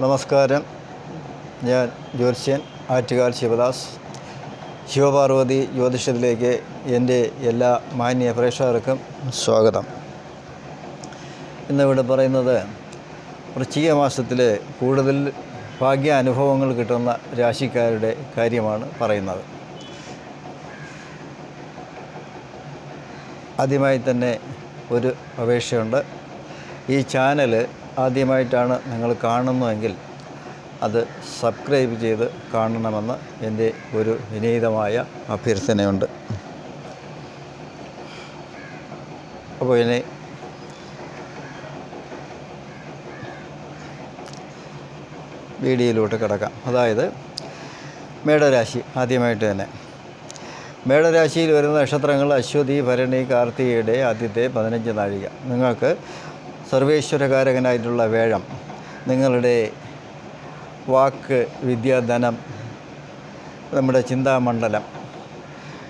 നമസ്കാരം. ഞാൻ ജ്യോത്സ്യൻ ആറ്റുകാൽ ശിവദാസ്. ശിവപാർവതി ജ്യോതിഷത്തിലേക്ക് എന്റെ എല്ലാ മാന്യ പ്രേക്ഷകർക്കും സ്വാഗതം. ഇന്നിവിടെ പറയുന്നത് വൃശ്ചിക മാസത്തിൽ കൂടുതൽ ഭാഗ്യ അനുഭവങ്ങൾ കിട്ടുന്ന രാശിക്കാരുടെ കാര്യമാണ് പറയുന്നത്. ആദ്യമായി തന്നെ ഒരു അപേക്ഷയുണ്ട്. ഈ ചാനൽ ആദ്യമായിട്ടാണ് നിങ്ങൾ കാണുന്നതെങ്കിൽ അത് സബ്സ്ക്രൈബ് ചെയ്ത് കാണണമെന്ന് എന്റെ ഒരു വിനീതമായ അഭ്യർത്ഥനയുണ്ട്. അപ്പോൾ ഇനി വീഡിയോയിലോട്ട് കിടക്കാം. അതായത് മേടരാശി ആദ്യമായിട്ട് തന്നെ. മേടരാശിയിൽ വരുന്ന നക്ഷത്രങ്ങൾ അശ്വതി ഭരണി കാർത്തികയുടെ ആദ്യത്തെ പതിനഞ്ച് നാഴിക. നിങ്ങൾക്ക് സർവേശ്വരകാരകനായിട്ടുള്ള വേഴം. നിങ്ങളുടെ വാക്ക് വിദ്യാധനം നമ്മുടെ ചിന്താമണ്ഡലം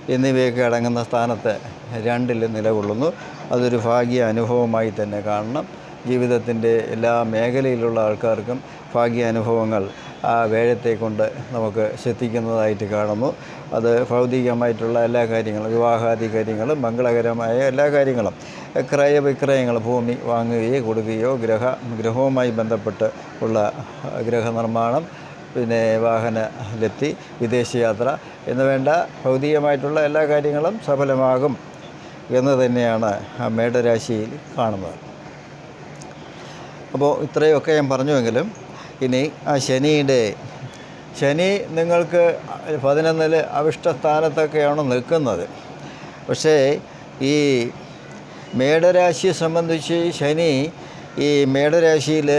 എന്നിവയൊക്കെ അടങ്ങുന്ന സ്ഥാനത്ത് രണ്ടിൽ നിലകൊള്ളുന്നു. അതൊരു ഭാഗ്യ അനുഭവമായി തന്നെ കാണണം. ജീവിതത്തിന്റെ എല്ലാ മേഖലയിലുള്ള ആൾക്കാർക്കും ഭാഗ്യ അനുഭവങ്ങൾ ആ വേഴത്തെ കൊണ്ട് നമുക്ക് ശ്രദ്ധിക്കുന്നതായിട്ട് കാണുന്നു. അത് ഭൗതികമായിട്ടുള്ള എല്ലാ കാര്യങ്ങളും വിവാഹാദി കാര്യങ്ങളും മംഗളകരമായ എല്ലാ കാര്യങ്ങളും ക്രയവിക്രയങ്ങൾ ഭൂമി വാങ്ങുകയോ കൊടുക്കുകയോ ഗ്രഹ ഗ്രഹവുമായി ബന്ധപ്പെട്ട് ഉള്ള ഗ്രഹനിർമ്മാണം പിന്നെ വാഹന ലബ്ധി വിദേശയാത്ര എന്ന് വേണ്ട ഭൗതികമായിട്ടുള്ള എല്ലാ കാര്യങ്ങളും സഫലമാകും എന്ന് തന്നെയാണ് ആ മേടരാശിയിൽ കാണുന്നത്. അപ്പോൾ ഇത്രയൊക്കെ ഞാൻ പറഞ്ഞുവെങ്കിലും ഇനി ആ ശനിയുടെ ശനി നിങ്ങൾക്ക് പതിനൊന്നിൽ അവിഷ്ടസ്ഥാനത്തൊക്കെയാണ് നിൽക്കുന്നത്. പക്ഷേ ഈ മേടരാശിയെ സംബന്ധിച്ച് ശനി ഈ മേടരാശിയിൽ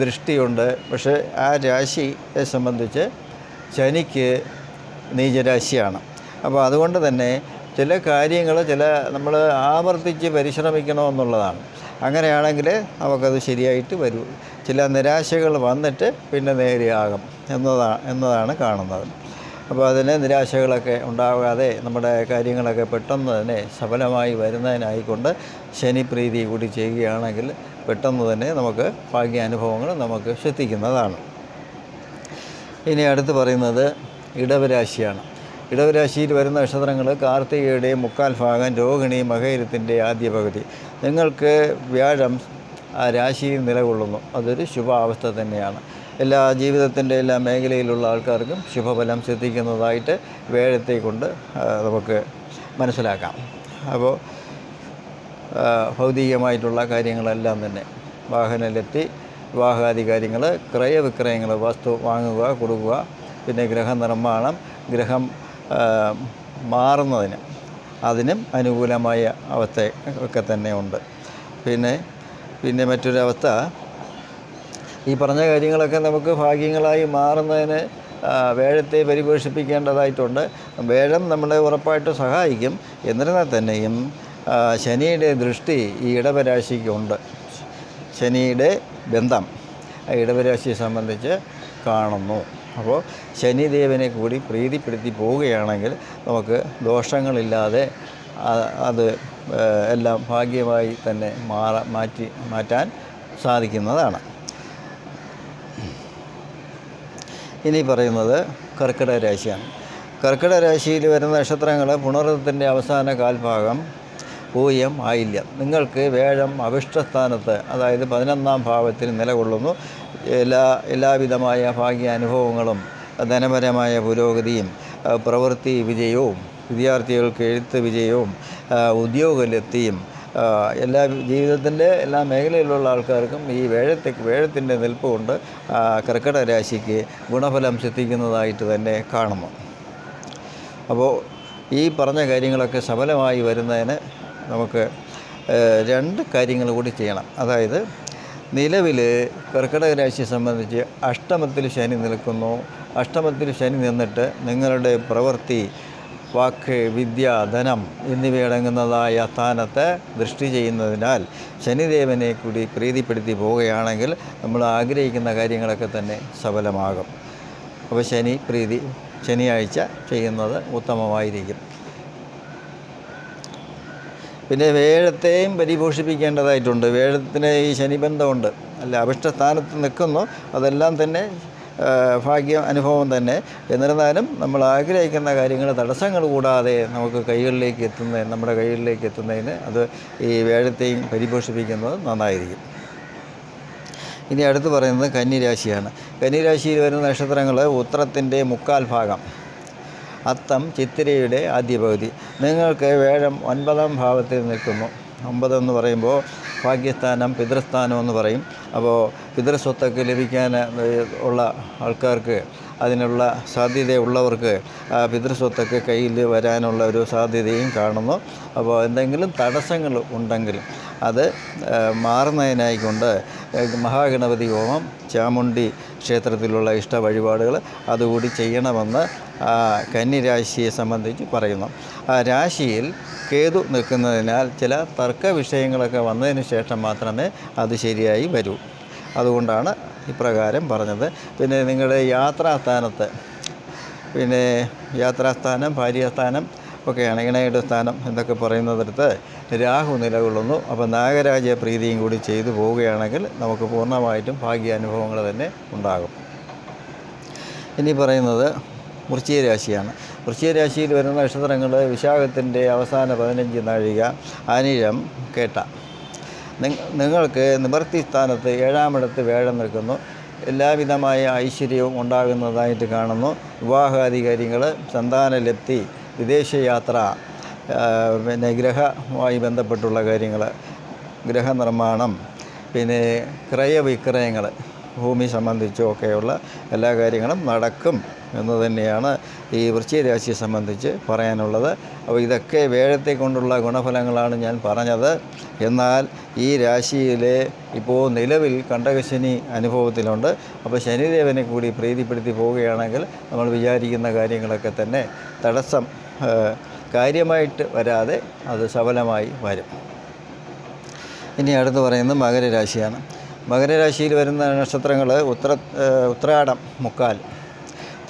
ദൃഷ്ടിയുണ്ട്. പക്ഷേ ആ രാശിയെ സംബന്ധിച്ച് ശനിക്ക് നീചരാശിയാണ്. അപ്പോൾ അതുകൊണ്ട് തന്നെ ചില കാര്യങ്ങൾ ചില നമ്മൾ ആവർത്തിച്ച് പരിശ്രമിക്കണമെന്നുള്ളതാണ്. അങ്ങനെയാണെങ്കിൽ നമുക്കത് ശരിയായിട്ട് വരൂ. ചില നിരാശകൾ വന്നിട്ട് പിന്നെ നേരെയാകും എന്നതാണ് എന്നതാണ് കാണുന്നത്. അപ്പോൾ അതിന് നിരാശകളൊക്കെ ഉണ്ടാകാതെ നമ്മുടെ കാര്യങ്ങളൊക്കെ പെട്ടെന്ന് തന്നെ സഫലമായി വരുന്നതിനായിക്കൊണ്ട് ശനിപ്രീതി കൂടി ചെയ്യുകയാണെങ്കിൽ പെട്ടെന്ന് തന്നെ നമുക്ക് ഭാഗ്യാനുഭവങ്ങൾ നമുക്ക് ശ്രദ്ധിക്കുന്നതാണ്. ഇനി അടുത്ത് പറയുന്നത് ഇടവരാശിയാണ്. ഇടവരാശിയിൽ വരുന്ന നക്ഷത്രങ്ങൾ കാർത്തികയുടെ മുക്കാൽ ഭാഗം രോഹിണി മകയിരത്തിന്റെ ആദ്യ പകുതി. നിങ്ങൾക്ക് വ്യാഴം ആ രാശിയിൽ നിലകൊള്ളുന്നു. അതൊരു ശുഭാവസ്ഥ തന്നെയാണ്. എല്ലാ ജീവിതത്തിന്റെ എല്ലാ മേഖലയിലുള്ള ആൾക്കാർക്കും ശുഭഫലം സിദ്ധിക്കുന്നതായിട്ട് വേഴത്തെ കൊണ്ട് നമുക്ക് മനസ്സിലാക്കാം. അപ്പോൾ ഭൗതികമായിട്ടുള്ള കാര്യങ്ങളെല്ലാം തന്നെ. വാഹനത്തിലെത്തി വിവാഹാദി കാര്യങ്ങൾ ക്രയവിക്രയങ്ങൾ വസ്തു വാങ്ങുക കൊടുക്കുക പിന്നെ ഗ്രഹനിർമ്മാണം ഗ്രഹം മാറുന്നതിന്. അതിനും അനുകൂലമായ അവസ്ഥ ഒക്കെ തന്നെ ഉണ്ട്. പിന്നെ പിന്നെ മറ്റൊരവസ്ഥ ഈ പറഞ്ഞ കാര്യങ്ങളൊക്കെ നമുക്ക് ഭാഗ്യങ്ങളായി മാറുന്നതിന് വേഴത്തെ പരിപോഷിപ്പിക്കേണ്ടതായിട്ടുണ്ട്. വേഴം നമ്മളെ ഉറപ്പായിട്ട് സഹായിക്കും. എന്നിരുന്നാൽ തന്നെയും ശനിയുടെ ദൃഷ്ടി ഈ ഇടവരാശിക്കുണ്ട് ശനിയുടെ ബന്ധം ഇടവരാശിയെ സംബന്ധിച്ച് കാണുന്നു. അപ്പോൾ ശനിദേവനെ കൂടി പ്രീതിപ്പെടുത്തി പോവുകയാണെങ്കിൽ നമുക്ക് ദോഷങ്ങളില്ലാതെ അത് എല്ലാം ഭാഗ്യമായി തന്നെ മാറ മാറ്റി മാറ്റാൻ സാധിക്കുന്നതാണ്. ഇനി പറയുന്നത് കർക്കിടക രാശിയാണ്. കർക്കിടക രാശിയിൽ വരുന്ന നക്ഷത്രങ്ങൾ പുണർത്തിന്റെ അവസാന കാൽഭാഗം പൂയം ആയില്യം. നിങ്ങൾക്ക് വേഴം അവിഷ്ടസ്ഥാനത്ത് അതായത് പതിനൊന്നാം ഭാവത്തിൽ നിലകൊള്ളുന്നു. എല്ലാ എല്ലാവിധമായ ഭാഗ്യ അനുഭവങ്ങളും ധനപരമായ പുരോഗതിയും പ്രവൃത്തി വിജയവും വിദ്യാർത്ഥികൾക്ക് എഴുത്ത് വിജയവും ഉദ്യോഗത്തിലെത്തിയും എല്ലാ ജീവിതത്തിന്റെ എല്ലാ മേഖലയിലുള്ള ആൾക്കാർക്കും ഈ വേഴത്തെ വേഴത്തിന്റെ നിൽപ്പ് കൊണ്ട് കർക്കിടക രാശിക്ക് ഗുണഫലം സിദ്ധിക്കുന്നതായിട്ട് തന്നെ കാണുന്നു. അപ്പോൾ ഈ പറഞ്ഞ കാര്യങ്ങളൊക്കെ സഫലമായി വരുന്നതിന് നമുക്ക് രണ്ട് കാര്യങ്ങൾ കൂടി ചെയ്യണം. അതായത് നിലവിൽ കർക്കിടക രാശിയെ സംബന്ധിച്ച് അഷ്ടമത്തിൽ ശനി നിൽക്കുന്നു. അഷ്ടമത്തിൽ ശനി നിന്നിട്ട് നിങ്ങളുടെ പ്രവൃത്തി വാക്ക് വിദ്യ ധനം എന്നിവയടങ്ങുന്നതായ സ്ഥാനത്ത് ദൃഷ്ടി ചെയ്യുന്നതിനാൽ ശനിദേവനെ കൂടി പ്രീതിപ്പെടുത്തി പോവുകയാണെങ്കിൽ നമ്മൾ ആഗ്രഹിക്കുന്ന കാര്യങ്ങളൊക്കെ തന്നെ സഫലമാകും. അപ്പോൾ ശനി പ്രീതി ശനിയാഴ്ച ചെയ്യുന്നത് ഉത്തമമായിരിക്കും. പിന്നെ വേഴത്തെയും പരിപോഷിപ്പിക്കേണ്ടതായിട്ടുണ്ട്. വേഴത്തിന് ഈ ശനിബന്ധമുണ്ട്. അല്ല അഭിഷ്ടസ്ഥാനത്ത് നിൽക്കുന്നു. അതെല്ലാം തന്നെ ഭാഗ്യ അനുഭവം തന്നെ. എന്നിരുന്നാലും നമ്മൾ ആഗ്രഹിക്കുന്ന കാര്യങ്ങൾ തടസ്സങ്ങൾ കൂടാതെ നമുക്ക് കൈകളിലേക്ക് എത്തുന്ന നമ്മുടെ കൈകളിലേക്ക് എത്തുന്നതിന് അത് ഈ വേഴത്തെയും പരിപോഷിപ്പിക്കുന്നത് നന്നായിരിക്കും. ഇനി അടുത്ത് പറയുന്നത് കന്നിരാശിയാണ്. കന്നിരാശിയിൽ വരുന്ന നക്ഷത്രങ്ങൾ ഉത്രത്തിന്റെ മുക്കാൽ ഭാഗം. അത്തം ചിത്തിരയുടെ ആദ്യ പകുതി നിങ്ങൾക്ക് വേഴം ഒൻപതാം ഭാവത്തിൽ നിൽക്കുന്നു. ഒമ്പതെന്ന് പറയുമ്പോൾ ഭാഗ്യസ്ഥാനം പിതൃസ്ഥാനം എന്ന് പറയും. അപ്പോൾ പിതൃസ്വത്തൊക്കെ ലഭിക്കാൻ ഉള്ള ആൾക്കാർക്ക് അതിനുള്ള സാധ്യതയുള്ളവർക്ക് പിതൃസ്വത്തൊക്കെ കയ്യിൽ വരാനുള്ള ഒരു സാധ്യതയും കാണുന്നു. അപ്പോൾ എന്തെങ്കിലും തടസ്സങ്ങൾ ഉണ്ടെങ്കിൽ അത് മാറുന്നതിനായിക്കൊണ്ട് മഹാഗണപതി ഹോമം ചാമുണ്ടി ക്ഷേത്രത്തിലുള്ള ഇഷ്ട വഴിപാടുകൾ അതുകൂടി ചെയ്യണമെന്ന് കന്നിരാശിയെ സംബന്ധിച്ച് പറയുന്നു. ആ രാശിയിൽ കേതു നിൽക്കുന്നതിനാൽ ചില തർക്ക വിഷയങ്ങളൊക്കെ വന്നതിന് ശേഷം മാത്രമേ അത് ശരിയായി വരൂ. അതുകൊണ്ടാണ് ഇപ്രകാരം പറഞ്ഞത്. പിന്നെ നിങ്ങളുടെ യാത്രാസ്ഥാനത്ത് പിന്നെ യാത്രാസ്ഥാനം ഭാര്യാസ്ഥാനം ഒക്കെയാണ് ഇണയുടെ സ്ഥാനം എന്നൊക്കെ പറയുന്നതിടത്ത് രാഹു നിലകൊള്ളുന്നു. അപ്പോൾ നാഗരാജ പ്രീതിയും കൂടി ചെയ്തു പോവുകയാണെങ്കിൽ നമുക്ക് പൂർണമായിട്ടും ഭാഗ്യാനുഭവങ്ങൾ തന്നെ ഉണ്ടാകും. ഇനി പറയുന്നത് വൃശ്ചിക രാശിയാണ് വൃശ്ചിക രാശിയിൽ വരുന്ന നക്ഷത്രങ്ങൾ വിശാഖത്തിന്റെ അവസാന പതിനഞ്ച് നാഴിക അനിഴം കേട്ട. നിങ്ങ- നിങ്ങൾക്ക് നിവർത്തി സ്ഥാനത്ത് ഏഴാമിടത്ത് വേഴം നിൽക്കുന്നു. എല്ലാവിധമായ ഐശ്വര്യവും ഉണ്ടാകുന്നതായിട്ട് കാണുന്നു. വിവാഹാധികാരികൾ സന്താനലെത്തി വിദേശയാത്ര പിന്നെ ഗ്രഹമായി ബന്ധപ്പെട്ടുള്ള കാര്യങ്ങൾ ഗ്രഹനിർമ്മാണം പിന്നെ ക്രയവിക്രയങ്ങൾ ഭൂമി സംബന്ധിച്ചോ ഒക്കെയുള്ള എല്ലാ കാര്യങ്ങളും നടക്കും എന്ന് തന്നെയാണ് ഈ വൃശ്ചിക രാശിയെ സംബന്ധിച്ച് പറയാനുള്ളത്. അപ്പോൾ ഇതൊക്കെ വേഴത്തെ കൊണ്ടുള്ള ഗുണഫലങ്ങളാണ് ഞാൻ പറഞ്ഞത്. എന്നാൽ ഈ രാശിയിലെ ഇപ്പോൾ നിലവിൽ കണ്ടകശനി അനുഭവത്തിലുണ്ട്. അപ്പോൾ ശനിദേവനെ കൂടി പ്രീതിപ്പെടുത്തി പോവുകയാണെങ്കിൽ നമ്മൾ വിചാരിക്കുന്ന കാര്യങ്ങളൊക്കെ തന്നെ തടസ്സം കാര്യമായിട്ട് വരാതെ അത് സഫലമായി വരും. ഇനി അടുത്ത് പറയുന്നത് മകരരാശിയാണ്. മകരരാശിയിൽ വരുന്ന നക്ഷത്രങ്ങൾ ഏഹ് ഉത്രാടം മുക്കാൽ.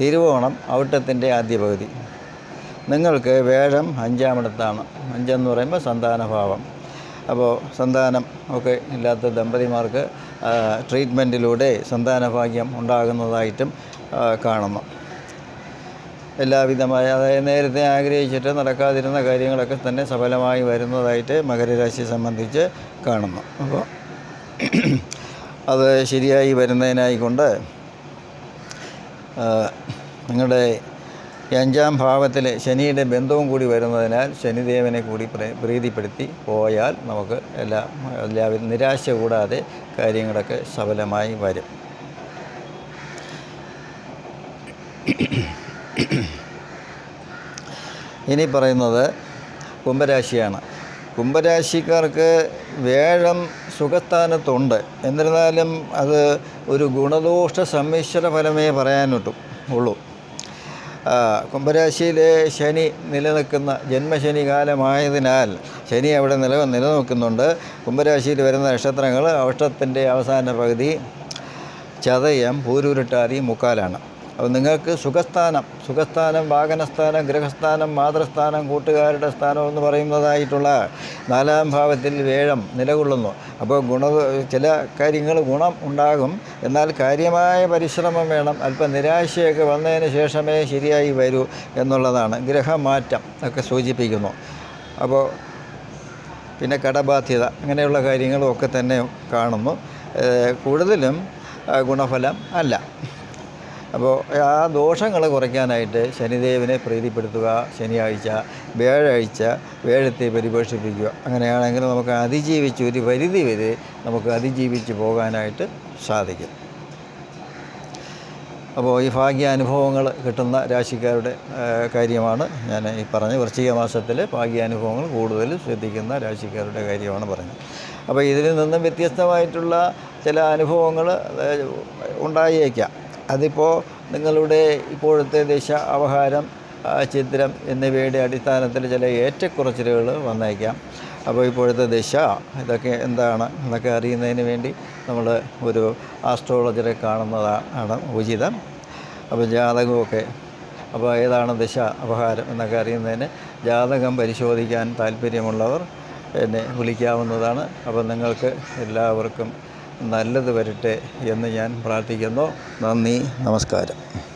തിരുവോണം ഔട്ടത്തിന്റെ ആദ്യ പകുതി നിങ്ങൾക്ക് വേഴം അഞ്ചാമിടത്താണ്. അഞ്ചെന്ന് പറയുമ്പോൾ സന്താനഭാവം. അപ്പോൾ സന്താനം ഒക്കെ ഇല്ലാത്ത ദമ്പതിമാർക്ക് ട്രീറ്റ്മെന്റിലൂടെ സന്താനഭാഗ്യം ഉണ്ടാകുന്നതായിട്ടും കാണുന്നു. എല്ലാവിധമായ അതായത് നേരത്തെ ആഗ്രഹിച്ചിട്ട് നടക്കാതിരുന്ന കാര്യങ്ങളൊക്കെ തന്നെ സഫലമായി വരുന്നതായിട്ട് മകരരാശിയെ സംബന്ധിച്ച് കാണുന്നു. അപ്പോൾ അത് ശരിയായി വരുന്നതിനായിക്കൊണ്ട് നിങ്ങളുടെ അഞ്ചാം ഭാവത്തിൽ ശനിയുടെ ബന്ധവും കൂടി വരുന്നതിനാൽ ശനിദേവനെ കൂടി പ്ര- പ്രീതിപ്പെടുത്തി പോയാൽ നമുക്ക് എല്ലാ എല്ലാവിധ നിരാശ കൂടാതെ കാര്യങ്ങളൊക്കെ സഫലമായി വരും. ഇനി പറയുന്നത് കുംഭരാശിയാണ്. കുംഭരാശിക്കാർക്ക് വേഴം സുഖസ്ഥാനത്തുണ്ട് എന്നിരുന്നാലും അത് ഒരു ഗുണദോഷ സമ്മിശ്ര ഫലമേ പറയാനൊട്ടും ഉള്ളൂ. കുംഭരാശിയിലെ ശനി നിലനിൽക്കുന്ന ജന്മശനി കാലമായതിനാൽ ശനി അവിടെ നില നിലനിൽക്കുന്നുണ്ട്. കുംഭരാശിയിൽ വരുന്ന നക്ഷത്രങ്ങൾ അവഷ്ടത്തിന്റെ അവസാന പകുതി ചതയം പൂരുരുട്ടാതി മുക്കാലാണ്. അപ്പോൾ നിങ്ങൾക്ക് സുഖസ്ഥാനം സുഖസ്ഥാനം വാഹനസ്ഥാനം ഗൃഹസ്ഥാനം മാതൃസ്ഥാനം കൂട്ടുകാരുടെ സ്ഥാനം എന്ന് പറയുന്നതായിട്ടുള്ള നാലാം ഭാവത്തിൽ വേഴം നിലകൊള്ളുന്നു. അപ്പോൾ ഗുണ ചില കാര്യങ്ങൾ ഗുണം ഉണ്ടാകും. എന്നാൽ കാര്യമായ പരിശ്രമം വേണം. അല്പം നിരാശയൊക്കെ വന്നതിന് ശേഷമേ ശരിയായി വരൂ എന്നുള്ളതാണ് ഗ്രഹമാറ്റം ഒക്കെ സൂചിപ്പിക്കുന്നു. അപ്പോൾ പിന്നെ കടബാധ്യത അങ്ങനെയുള്ള കാര്യങ്ങളും ഒക്കെ തന്നെ കാണുന്നു. കൂടുതലും ഗുണഫലം അല്ല. അപ്പോൾ ആ ദോഷങ്ങൾ കുറയ്ക്കാനായിട്ട് ശനിദേവനെ പ്രീതിപ്പെടുത്തുക ശനിയാഴ്ച വ്യാഴാഴ്ച വേഴത്തെ പരിപോഷിപ്പിക്കുക. അങ്ങനെയാണെങ്കിൽ നമുക്ക് അതിജീവിച്ച് ഒരു പരിധി വരെ നമുക്ക് അതിജീവിച്ച് പോകാനായിട്ട് സാധിക്കും. അപ്പോൾ ഈ ഭാഗ്യാനുഭവങ്ങൾ കിട്ടുന്ന രാശിക്കാരുടെ കാര്യമാണ് ഞാൻ ഈ പറഞ്ഞ വൃശ്ചിക മാസത്തിൽ ഭാഗ്യാനുഭവങ്ങൾ കൂടുതൽ ശ്രദ്ധിക്കുന്ന രാശിക്കാരുടെ കാര്യമാണ് പറഞ്ഞത്. അപ്പോൾ ഇതിൽ നിന്നും വ്യത്യസ്തമായിട്ടുള്ള ചില അനുഭവങ്ങൾ ഉണ്ടായേക്കാം. അതിപ്പോൾ നിങ്ങളുടെ ഇപ്പോഴത്തെ ദശ അവഹാരം ചിത്രം എന്നിവയുടെ അടിസ്ഥാനത്തിൽ ചില ഏറ്റക്കുറച്ചിലുകൾ വന്നേക്കാം. അപ്പോൾ ഇപ്പോഴത്തെ ദശ ഇതൊക്കെ എന്താണ് എന്നൊക്കെ അറിയുന്നതിന് വേണ്ടി നമ്മൾ ഒരു ആസ്ട്രോളജറെ കാണുന്നതാണ് ഉചിതം. അപ്പോൾ ജാതകമൊക്കെ അപ്പോൾ ഏതാണ് ദശ അപഹാരം എന്നൊക്കെ അറിയുന്നതിന് ജാതകം പരിശോധിക്കാൻ താല്പര്യമുള്ളവർ എന്നെ വിളിക്കാവുന്നതാണ്. അപ്പോൾ നിങ്ങൾക്ക് എല്ലാവർക്കും നല്ലത് വരട്ടെ എന്ന് ഞാൻ പ്രാർത്ഥിക്കുന്നു. നന്ദി നമസ്കാരം.